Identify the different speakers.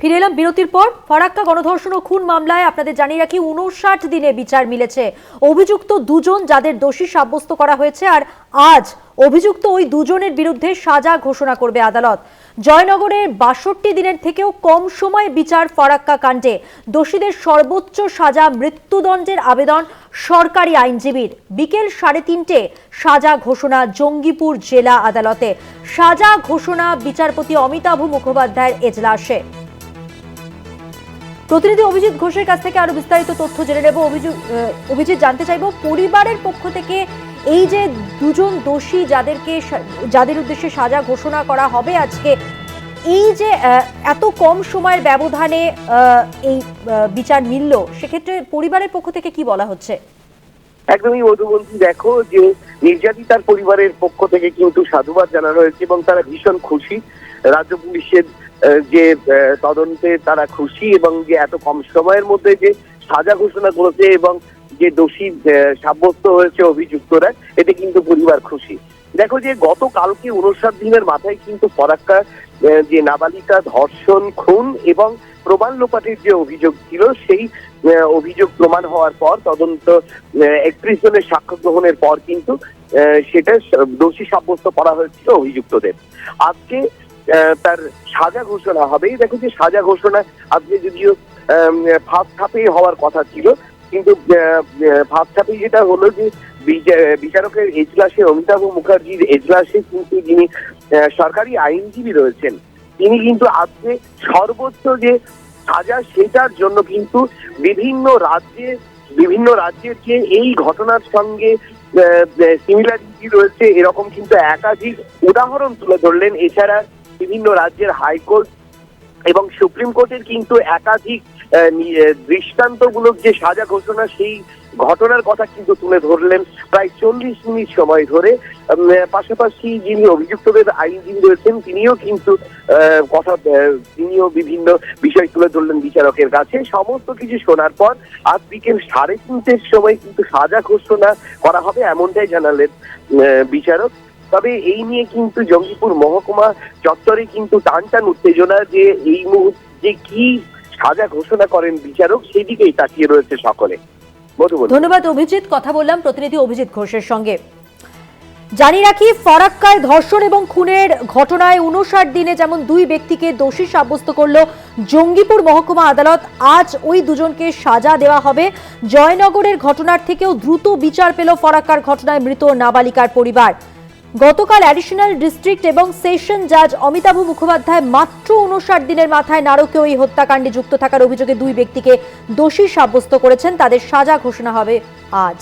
Speaker 1: ফিরে এলাম বিরতির পর। ফরাক্কা গণধর্ষণ ও খুন মামলায় আপনাদের জানিয়ে রাখি উনষাট দিনে বিচার মিলেছে। অভিযুক্ত দুজন যাদের দোষী সাব্যস্ত করা হয়েছে আর আজ অভিযুক্ত ওই দুজনের বিরুদ্ধে সাজা ঘোষণা করবে আদালত। জয়নগরের বাষট্টি দিনের থেকেও কম সময় বিচার ফরাক্কা কাণ্ডে। দোষীদের সর্বোচ্চ সাজা মৃত্যুদণ্ডের আবেদন সরকারি আইনজীবীর। বিকেল সাড়ে তিনটে সাজা ঘোষণা জঙ্গিপুর জেলা আদালতে। সাজা ঘোষণা বিচারপতি অমিতাভ মুখোপাধ্যায়ের এজলাসে। প্রতিনিধি অভিজিৎ ঘোষের কাছ থেকে আরও বিস্তারিত তথ্য জেনে নেব। অভিযোগ অভিজিৎ, জানতে চাইব পরিবারের পক্ষ থেকে এই যে দুজন দোষী যাদেরকে যাদের উদ্দেশ্যে সাজা ঘোষণা করা হবে আজকে, এই যে এত কম সময়ের ব্যবধানে এই বিচার মিলল, সেক্ষেত্রে পরিবারের পক্ষ থেকে কি বলা হচ্ছে?
Speaker 2: একদমই মধুবন্তী দেখো যে নির্যাতিতার পরিবারের পক্ষ থেকে কিন্তু সাধুবাদ জানানো হয়েছে এবং তারা ভীষণ খুশি। রাজ্য পুলিশের যে তদন্তে তারা খুশি এবং যে এত কম সময়ের মধ্যে যে সাজা ঘোষণা করেছে এবং যে দোষী সাব্যস্ত হয়েছে অভিযুক্তরা, এতে কিন্তু পরিবার খুশি। দেখো যে গতকালকে উনষাট দিনের মাথায় কিন্তু ফরাক্কা যে নাবালিকা ধর্ষণ, খুন এবং প্রমাণ লোপাটের যে অভিযোগ ছিল, সেই অভিযোগ প্রমাণ হওয়ার পর তদন্ত একত্রিশ জনের সাক্ষ্য গ্রহণের পর কিন্তু সেটা দোষী সাব্যস্ত করা হয়েছিল অভিযুক্তদের। আজকে তার সাজা ঘোষণা হবে দেখো যে সাজা ঘোষণা আজকে যদিও ফার্স্ট হাফে হওয়ার কথা ছিল কিন্তু হাফে যেটা হলো যে বিচারকের এজলাসে অমিতাভ মুখার্জির এজলাসে কিন্তু যিনি সরকারি আইনজীবী রয়েছেন, তিনি কিন্তু আজকে সর্বোচ্চ যে সাজা সেটার জন্য কিন্তু বিভিন্ন রাজ্যে, বিভিন্ন রাজ্যের যে এই ঘটনার সঙ্গে সিমিলারিটি রয়েছে, এরকম কিন্তু একাধিক উদাহরণ তুলে ধরলেন এছাড়া বিভিন্ন রাজ্যের হাইকোর্ট এবং সুপ্রিম কোর্টের কিন্তু একাধিক দৃষ্টান্তমূলক যে সাজা ঘোষণা, সেই ঘটনার কথা কিন্তু তুলে ধরলেন প্রায় চল্লিশ মিনিট সময় ধরে। পাশাপাশি যিনি অভিযুক্তদের আইনজীবী রয়েছেন, তিনিও কিন্তু কথা তিনিও বিভিন্ন বিষয় তুলে ধরলেন বিচারকের কাছে। সমস্ত কিছু শোনার পর আজ বিকেল সাড়ে তিনটের সময় কিন্তু সাজা ঘোষণা করা হবে এমনটাই জানালেন বিচারক। তবে এই নিয়ে কিন্তু জঙ্গিপুর মহকুমা চত্বরে কিন্তু টান টান উত্তেজনা যে এই মুহূর্তে কি সাজা ঘোষণা করেন বিচারক সেদিকেই তাকিয়ে রয়েছে সকলে।
Speaker 1: ধন্যবাদ, অভিজিৎ। কথা বললাম প্রতিনিধি অভিজিৎ ঘোষের সঙ্গে। জানি রাখি, ফরাক্কায় ধর্ষণ এবং খুনের ঘটনায় উনষাট দিনে যেমন দুই ব্যক্তিকে দোষী সাব্যস্ত করল জঙ্গিপুর মহকুমা আদালত, আজ ওই দুজনকে সাজা দেওয়া হবে। জয়নগরের ঘটনার থেকেও দ্রুত বিচার পেল ফরাক্কার ঘটনায় মৃত নাবালিকার পরিবার। গতকাল অ্যাডিশনাল ডিস্ট্রিক্ট এবং সেশন জাজ অমিতাভ মুখোপাধ্যায় মাত্র উনষাট দিনের মাথায় নারকীয় এই হত্যাকাণ্ডে যুক্ত থাকার অভিযোগে দুই ব্যক্তিকে দোষী সাব্যস্ত করেছেন। তাদের সাজা ঘোষণা হবে আজ।